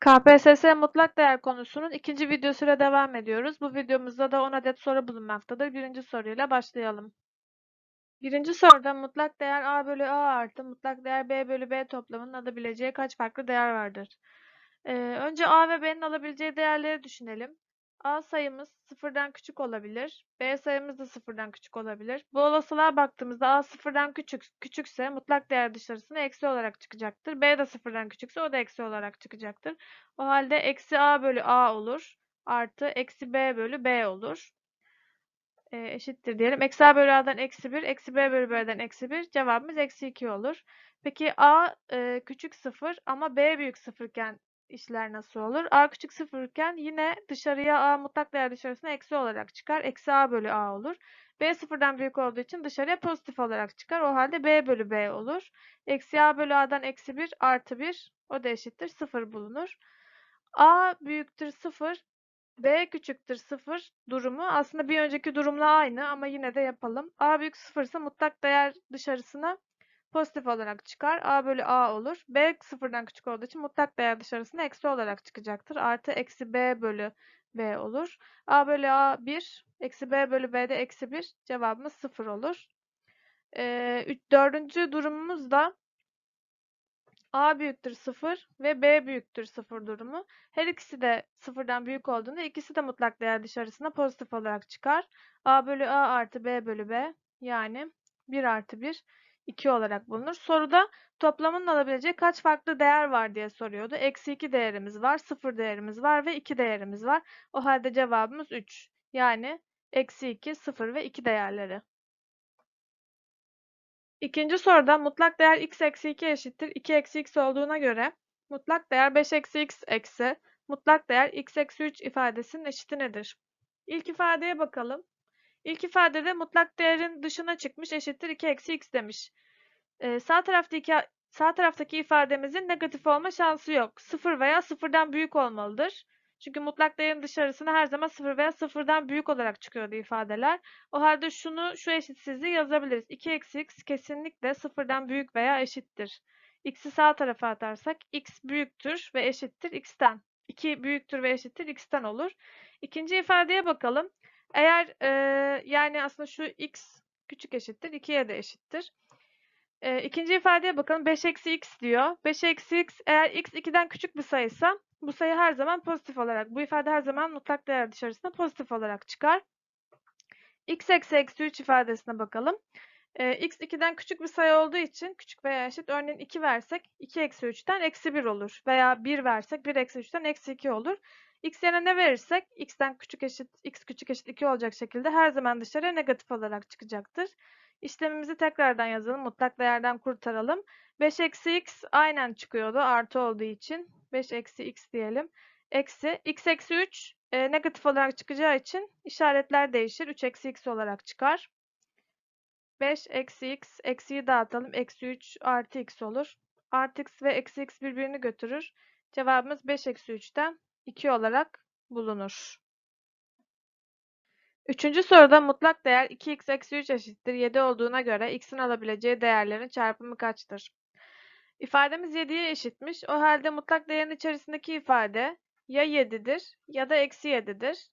KPSS mutlak değer konusunun ikinci videosuyla devam ediyoruz. Bu videomuzda da 10 adet soru bulunmaktadır. Birinci soruyla başlayalım. Birinci soruda mutlak değer a bölü a artı mutlak değer b bölü b toplamının alabileceği kaç farklı değer vardır? Ee, önce a ve b'nin alabileceği değerleri düşünelim. A sayımız sıfırdan küçük olabilir. B sayımız da sıfırdan küçük olabilir. Bu olasılığa baktığımızda A sıfırdan küçük, küçükse mutlak değer dışarısına eksi olarak çıkacaktır. B de sıfırdan küçükse o da eksi olarak çıkacaktır. O halde eksi A bölü A olur. Artı eksi B bölü B olur. E, eşittir diyelim. Eksi A bölü A'dan eksi 1, eksi B bölü B'den eksi 1. Cevabımız eksi 2 olur. Peki A e, küçük 0 ama B büyük 0 iken işler nasıl olur? A küçük 0 iken yine dışarıya A mutlak değer dışarısına eksi olarak çıkar. Eksi A bölü A olur. B sıfırdan büyük olduğu için dışarıya pozitif olarak çıkar. O halde B bölü B olur. Eksi A bölü A'dan eksi 1 artı 1 o da eşittir 0 bulunur. A büyüktür 0, B küçüktür 0 durumu aslında bir önceki durumla aynı ama yine de yapalım. A büyük 0 ise mutlak değer dışarısına pozitif olarak çıkar. A bölü A olur. B sıfırdan küçük olduğu için mutlak değer dışarısına eksi olarak çıkacaktır. Artı eksi B bölü B olur. A bölü A 1, eksi B bölü B de eksi 1. Cevabımız 0 olur. Ee, üç- dördüncü durumumuz da A büyüktür 0 ve B büyüktür 0 durumu. Her ikisi de sıfırdan büyük olduğunda ikisi de mutlak değer dışarısına pozitif olarak çıkar. A bölü A artı B bölü B yani 1 artı 1 2 olarak bulunur. Soruda toplamının alabileceği kaç farklı değer var diye soruyordu. Eksi 2 değerimiz var, 0 değerimiz var ve 2 değerimiz var. O halde cevabımız 3. Yani eksi 2, 0 ve 2 değerleri. İkinci soruda mutlak değer x eksi 2 eşittir 2 eksi x olduğuna göre mutlak değer 5 eksi x eksi mutlak değer x eksi 3 ifadesinin eşiti nedir? İlk ifadeye bakalım. İlk ifadede mutlak değerin dışına çıkmış eşittir 2 eksi x demiş. Ee, sağ taraftaki sağ taraftaki ifademizin negatif olma şansı yok. 0 veya 0'dan büyük olmalıdır. Çünkü mutlak değerin dışarısına her zaman 0 veya 0'dan büyük olarak çıkıyordu ifadeler. O halde şunu şu eşitsizliği yazabiliriz. 2 eksi x kesinlikle 0'dan büyük veya eşittir. x'i sağ tarafa atarsak x büyüktür ve eşittir x'ten. 2 büyüktür ve eşittir x'ten olur. İkinci ifadeye bakalım. Eğer e, yani aslında şu x küçük eşittir 2'ye de eşittir. E, ikinci ifadeye bakalım. 5 eksi x diyor. 5 eksi x eğer x 2'den küçük bir sayıysa bu sayı her zaman pozitif olarak, bu ifade her zaman mutlak değer dışarısında pozitif olarak çıkar. x eksi eksi 3 ifadesine bakalım. Ee, x 2'den küçük bir sayı olduğu için küçük veya eşit. Örneğin 2 versek 2 eksi 3'ten eksi 1 olur. Veya 1 versek 1 eksi 3'ten eksi 2 olur. X yerine ne verirsek x'ten küçük eşit x küçük eşit 2 olacak şekilde her zaman dışarıya negatif olarak çıkacaktır. İşlemimizi tekrardan yazalım. Mutlak değerden kurtaralım. 5 eksi x aynen çıkıyordu artı olduğu için. 5 eksi x diyelim. Eksi x eksi 3 e, negatif olarak çıkacağı için işaretler değişir. 3 eksi x olarak çıkar. 5 eksi x eksiyi dağıtalım. Eksi 3 artı x olur. Artı x ve eksi x birbirini götürür. Cevabımız 5 eksi 3'ten 2 olarak bulunur. Üçüncü soruda mutlak değer 2x eksi 3 eşittir 7 olduğuna göre x'in alabileceği değerlerin çarpımı kaçtır? İfademiz 7'ye eşitmiş. O halde mutlak değerin içerisindeki ifade ya 7'dir ya da eksi 7'dir.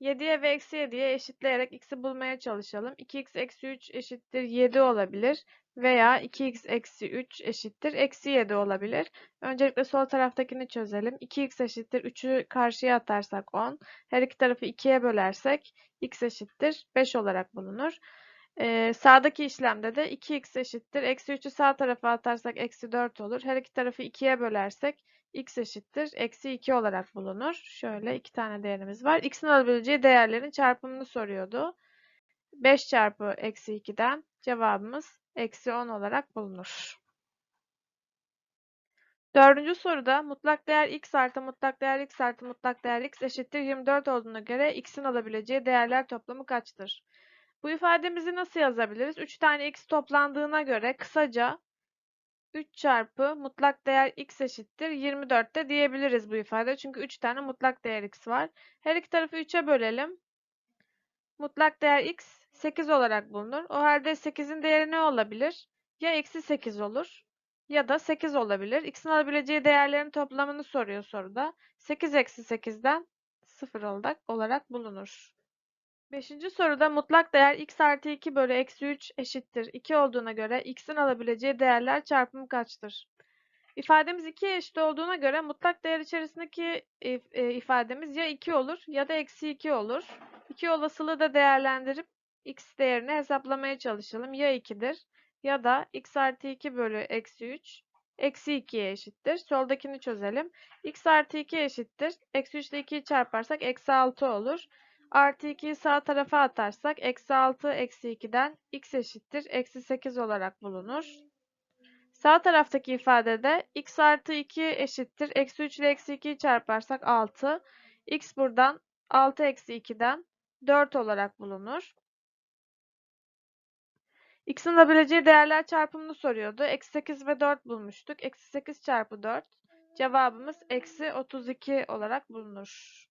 7'ye ve eksi 7'ye eşitleyerek x'i bulmaya çalışalım. 2x eksi 3 eşittir 7 olabilir veya 2x eksi 3 eşittir eksi 7 olabilir. Öncelikle sol taraftakini çözelim. 2x eşittir 3'ü karşıya atarsak 10. Her iki tarafı 2'ye bölersek x eşittir 5 olarak bulunur. Ee, sağdaki işlemde de 2x eşittir. Eksi 3'ü sağ tarafa atarsak eksi 4 olur. Her iki tarafı 2'ye bölersek x eşittir. Eksi 2 olarak bulunur. Şöyle iki tane değerimiz var. x'in alabileceği değerlerin çarpımını soruyordu. 5 çarpı eksi 2'den cevabımız eksi 10 olarak bulunur. Dördüncü soruda mutlak değer x artı mutlak değer x artı mutlak değer x eşittir 24 olduğuna göre x'in alabileceği değerler toplamı kaçtır? Bu ifademizi nasıl yazabiliriz? 3 tane x toplandığına göre kısaca 3 çarpı mutlak değer x eşittir 24 de diyebiliriz bu ifade. Çünkü 3 tane mutlak değer x var. Her iki tarafı 3'e bölelim. Mutlak değer x 8 olarak bulunur. O halde 8'in değeri ne olabilir? Ya eksi 8 olur ya da 8 olabilir. X'in alabileceği değerlerin toplamını soruyor soruda. 8 eksi 8'den 0 olarak, bulunur. Beşinci soruda mutlak değer x artı 2 bölü eksi 3 eşittir 2 olduğuna göre x'in alabileceği değerler çarpımı kaçtır? İfademiz 2'ye eşit olduğuna göre mutlak değer içerisindeki e, ifademiz ya 2 olur ya da eksi 2 olur. İki olasılığı da değerlendirip x değerini hesaplamaya çalışalım. Ya 2'dir ya da x artı 2 bölü eksi 3 eksi 2'ye eşittir. Soldakini çözelim. x artı 2 eşittir. Eksi 3 ile 2'yi çarparsak eksi 6 olur. Artı 2'yi sağ tarafa atarsak eksi 6 eksi 2'den x eşittir. Eksi 8 olarak bulunur. Sağ taraftaki ifadede x artı 2 eşittir. Eksi 3 ile eksi 2'yi çarparsak 6. x buradan 6 eksi 2'den 4 olarak bulunur. x'in alabileceği değerler çarpımını soruyordu. Eksi 8 ve 4 bulmuştuk. Eksi 8 çarpı 4. Cevabımız eksi 32 olarak bulunur.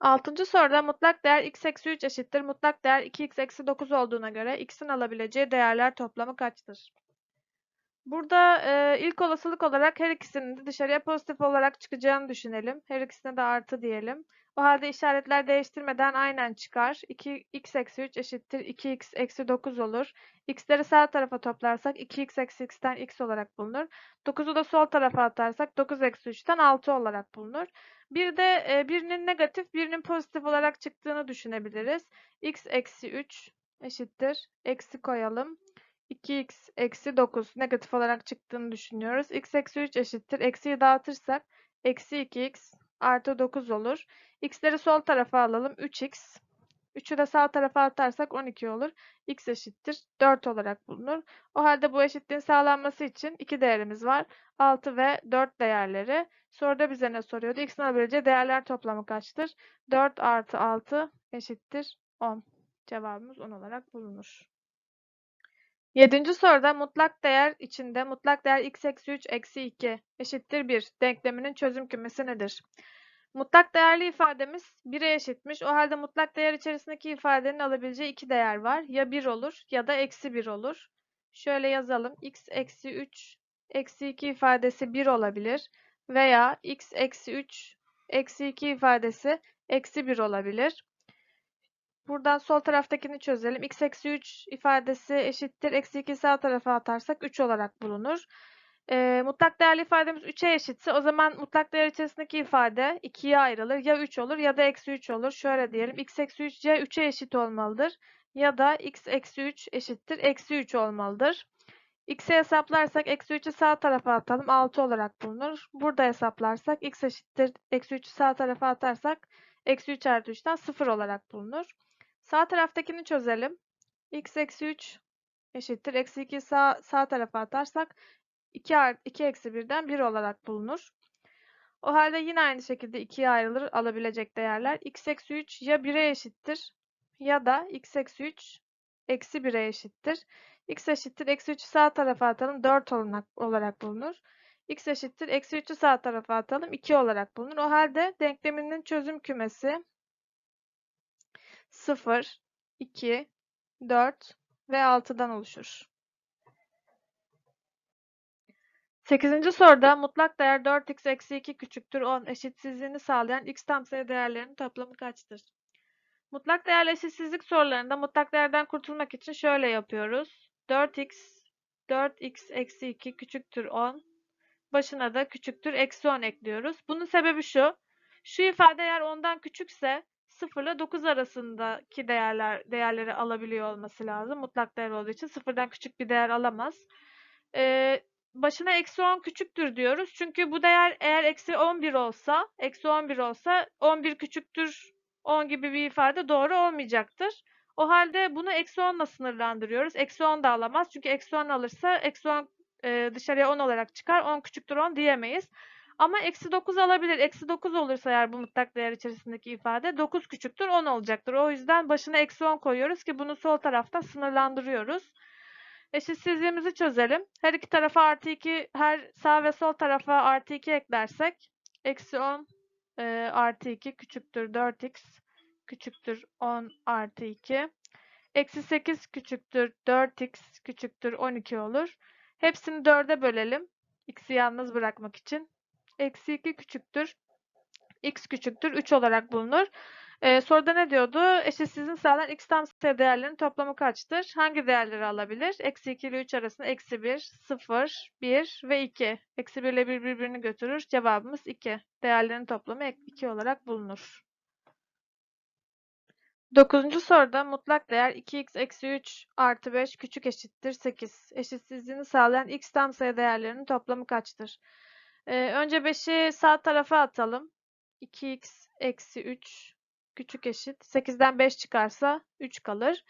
Altıncı soruda mutlak değer x eksi 3 eşittir. Mutlak değer 2x eksi 9 olduğuna göre x'in alabileceği değerler toplamı kaçtır? Burada e, ilk olasılık olarak her ikisinin de dışarıya pozitif olarak çıkacağını düşünelim. Her ikisine de artı diyelim. O halde işaretler değiştirmeden aynen çıkar. 2x eksi 3 eşittir 2x eksi 9 olur. x'leri sağ tarafa toplarsak 2x eksi x'ten x olarak bulunur. 9'u da sol tarafa atarsak 9 eksi 3'ten 6 olarak bulunur. Bir de e, birinin negatif birinin pozitif olarak çıktığını düşünebiliriz. x eksi 3 eşittir. Eksi koyalım. 2x eksi 9 negatif olarak çıktığını düşünüyoruz. x eksi 3 eşittir. Eksiyi dağıtırsak eksi 2x artı 9 olur. X'leri sol tarafa alalım. 3x. 3'ü de sağ tarafa atarsak 12 olur. x eşittir 4 olarak bulunur. O halde bu eşitliğin sağlanması için iki değerimiz var. 6 ve 4 değerleri. Soruda bize ne soruyordu? x'in alabileceği değerler toplamı kaçtır? 4 artı 6 eşittir 10. Cevabımız 10 olarak bulunur. Yedinci soruda mutlak değer içinde mutlak değer x eksi 3 eksi 2 eşittir 1 denkleminin çözüm kümesi nedir? Mutlak değerli ifademiz 1'e eşitmiş. O halde mutlak değer içerisindeki ifadenin alabileceği iki değer var. Ya 1 olur ya da eksi 1 olur. Şöyle yazalım. x eksi 3 eksi 2 ifadesi 1 olabilir. Veya x eksi 3 eksi 2 ifadesi eksi 1 olabilir. Buradan sol taraftakini çözelim. x eksi 3 ifadesi eşittir. Eksi 2 sağ tarafa atarsak 3 olarak bulunur. E, mutlak değerli ifademiz 3'e eşitse o zaman mutlak değer içerisindeki ifade 2'ye ayrılır. Ya 3 olur ya da eksi 3 olur. Şöyle diyelim. x eksi 3 ya 3'e eşit olmalıdır. Ya da x eksi 3 eşittir. Eksi 3 olmalıdır. x'e hesaplarsak eksi 3'ü sağ tarafa atalım. 6 olarak bulunur. Burada hesaplarsak x eşittir. Eksi 3'ü sağ tarafa atarsak eksi 3 artı 3'ten 0 olarak bulunur. Sağ taraftakini çözelim. x eksi 3 eşittir. Eksi 2 sağ, sağ tarafa atarsak 2, art, 2 eksi 1'den 1 olarak bulunur. O halde yine aynı şekilde 2'ye ayrılır alabilecek değerler. x eksi 3 ya 1'e eşittir ya da x eksi 3 eksi 1'e eşittir. x eşittir. Eksi 3'ü sağ tarafa atalım. 4 olarak, olarak bulunur. x eşittir. Eksi 3'ü sağ tarafa atalım. 2 olarak bulunur. O halde denkleminin çözüm kümesi 0, 2, 4 ve 6'dan oluşur. 8. soruda mutlak değer 4x eksi 2 küçüktür 10 eşitsizliğini sağlayan x tam sayı değerlerinin toplamı kaçtır? Mutlak değerli eşitsizlik sorularında mutlak değerden kurtulmak için şöyle yapıyoruz. 4x 4x eksi 2 küçüktür 10 başına da küçüktür eksi 10 ekliyoruz. Bunun sebebi şu. Şu ifade eğer 10'dan küçükse 0 ile 9 arasındaki değerler değerleri alabiliyor olması lazım. Mutlak değer olduğu için sıfırdan küçük bir değer alamaz. Ee, başına eksi 10 küçüktür diyoruz. Çünkü bu değer eğer eksi 11 olsa, eksi 11 olsa 11 küçüktür 10 gibi bir ifade doğru olmayacaktır. O halde bunu eksi 10 ile sınırlandırıyoruz. Eksi 10 da alamaz. Çünkü eksi 10 alırsa eksi 10 e, dışarıya 10 olarak çıkar. 10 küçüktür 10 diyemeyiz. Ama eksi 9 alabilir. Eksi 9 olursa eğer bu mutlak değer içerisindeki ifade 9 küçüktür 10 olacaktır. O yüzden başına eksi 10 koyuyoruz ki bunu sol tarafta sınırlandırıyoruz. Eşitsizliğimizi çözelim. Her iki tarafa artı 2, her sağ ve sol tarafa artı 2 eklersek eksi 10 e, artı 2 küçüktür 4x küçüktür 10 artı 2. Eksi 8 küçüktür 4x küçüktür 12 olur. Hepsini 4'e bölelim. X'i yalnız bırakmak için. Eksi 2 küçüktür. X küçüktür. 3 olarak bulunur. Ee, soruda ne diyordu? Eşitsizliğin sağlayan x tam sayı değerlerinin toplamı kaçtır? Hangi değerleri alabilir? Eksi 2 ile 3 arasında eksi 1, 0, 1 ve 2. Eksi 1 ile 1 birbirini götürür. Cevabımız 2. Değerlerin toplamı 2 olarak bulunur. Dokuzuncu soruda mutlak değer 2x eksi 3 artı 5 küçük eşittir 8. Eşitsizliğini sağlayan x tam sayı değerlerinin toplamı kaçtır? Ee, önce 5'i sağ tarafa atalım. 2x eksi 3 küçük eşit. 8'den 5 çıkarsa 3 kalır.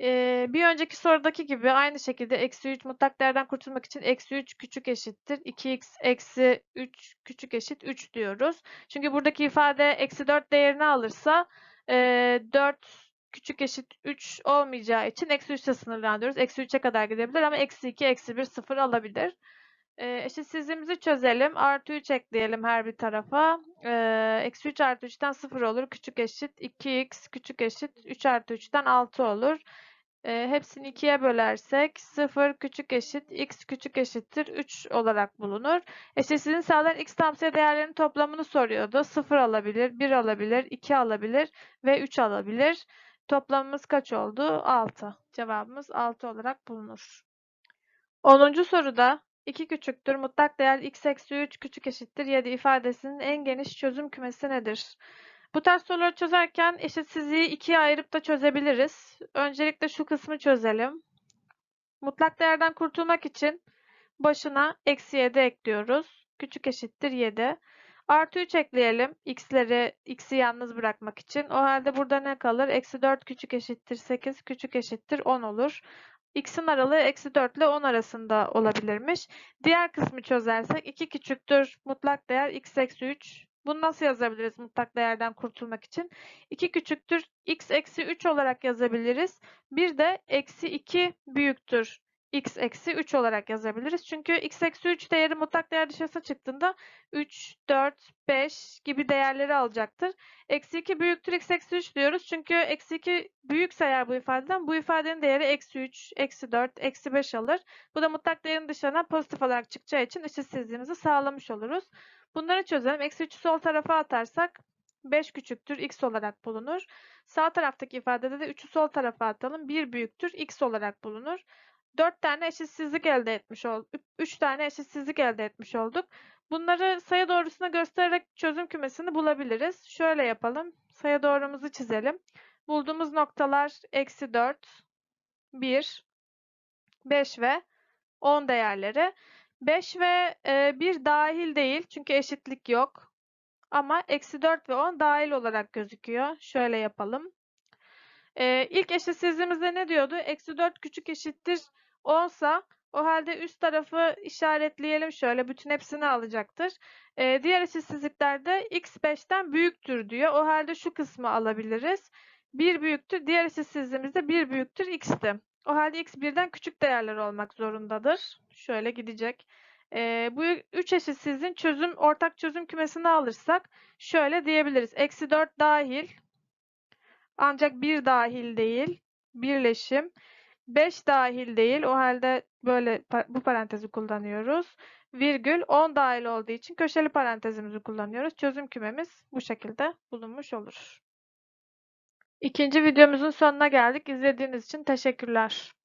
Ee, bir önceki sorudaki gibi aynı şekilde eksi 3 mutlak değerden kurtulmak için eksi 3 küçük eşittir. 2x eksi 3 küçük eşit 3 diyoruz. Çünkü buradaki ifade eksi 4 değerini alırsa e, 4 küçük eşit 3 olmayacağı için eksi 3 ile sınırlandırıyoruz. Eksi 3'e kadar gidebilir ama eksi 2, eksi 1, 0 alabilir. E, eşitsizliğimizi çözelim. Artı 3 ekleyelim her bir tarafa. E, eksi 3 artı 3'ten 0 olur. Küçük eşit 2x küçük eşit 3 artı 3'ten 6 olur. E, hepsini 2'ye bölersek 0 küçük eşit x küçük eşittir 3 olarak bulunur. Eşitsizliğin sağlayan x tam sayı değerlerinin toplamını soruyordu. 0 alabilir, 1 alabilir, 2 alabilir ve 3 alabilir. Toplamımız kaç oldu? 6. Cevabımız 6 olarak bulunur. 10. soruda 2 küçüktür mutlak değer x eksi 3 küçük eşittir 7 ifadesinin en geniş çözüm kümesi nedir? Bu tarz soruları çözerken eşitsizliği ikiye ayırıp da çözebiliriz. Öncelikle şu kısmı çözelim. Mutlak değerden kurtulmak için başına eksi 7 ekliyoruz. Küçük eşittir 7. Artı 3 ekleyelim. X'leri, x'i yalnız bırakmak için. O halde burada ne kalır? Eksi 4 küçük eşittir 8, küçük eşittir 10 olur. X'in aralığı eksi 4 ile 10 arasında olabilirmiş. Diğer kısmı çözersek 2 küçüktür mutlak değer x eksi 3. Bunu nasıl yazabiliriz mutlak değerden kurtulmak için? 2 küçüktür x eksi 3 olarak yazabiliriz. Bir de eksi 2 büyüktür x eksi 3 olarak yazabiliriz. Çünkü x eksi 3 değeri mutlak değer dışarısı çıktığında 3, 4, 5 gibi değerleri alacaktır. Eksi 2 büyüktür x eksi 3 diyoruz. Çünkü eksi 2 büyükse eğer bu ifadeden bu ifadenin değeri eksi 3, eksi 4, eksi 5 alır. Bu da mutlak değerin dışına pozitif olarak çıkacağı için eşitsizliğimizi sağlamış oluruz. Bunları çözelim. Eksi 3'ü sol tarafa atarsak 5 küçüktür x olarak bulunur. Sağ taraftaki ifadede de 3'ü sol tarafa atalım. 1 büyüktür x olarak bulunur. 4 tane eşitsizlik elde etmiş olduk. 3 tane eşitsizlik elde etmiş olduk. Bunları sayı doğrusuna göstererek çözüm kümesini bulabiliriz. Şöyle yapalım. Sayı doğrumuzu çizelim. Bulduğumuz noktalar eksi 4, 1, 5 ve 10 değerleri. 5 ve e, 1 dahil değil çünkü eşitlik yok. Ama eksi 4 ve 10 dahil olarak gözüküyor. Şöyle yapalım. E, ilk eşitsizliğimizde ne diyordu? Eksi 4 küçük eşittir 10 sa o halde üst tarafı işaretleyelim şöyle. Bütün hepsini alacaktır. E, diğer eşitsizliklerde x 5'ten büyüktür diyor. O halde şu kısmı alabiliriz. 1 büyüktür. Diğer eşitsizliğimizde 1 büyüktür x'ti. O halde x birden küçük değerler olmak zorundadır. Şöyle gidecek. E, bu üç eşitsizliğin çözüm, ortak çözüm kümesini alırsak şöyle diyebiliriz. Eksi 4 dahil ancak 1 dahil değil. Birleşim. 5 dahil değil. O halde böyle bu parantezi kullanıyoruz. Virgül 10 dahil olduğu için köşeli parantezimizi kullanıyoruz. Çözüm kümemiz bu şekilde bulunmuş olur. İkinci videomuzun sonuna geldik. İzlediğiniz için teşekkürler.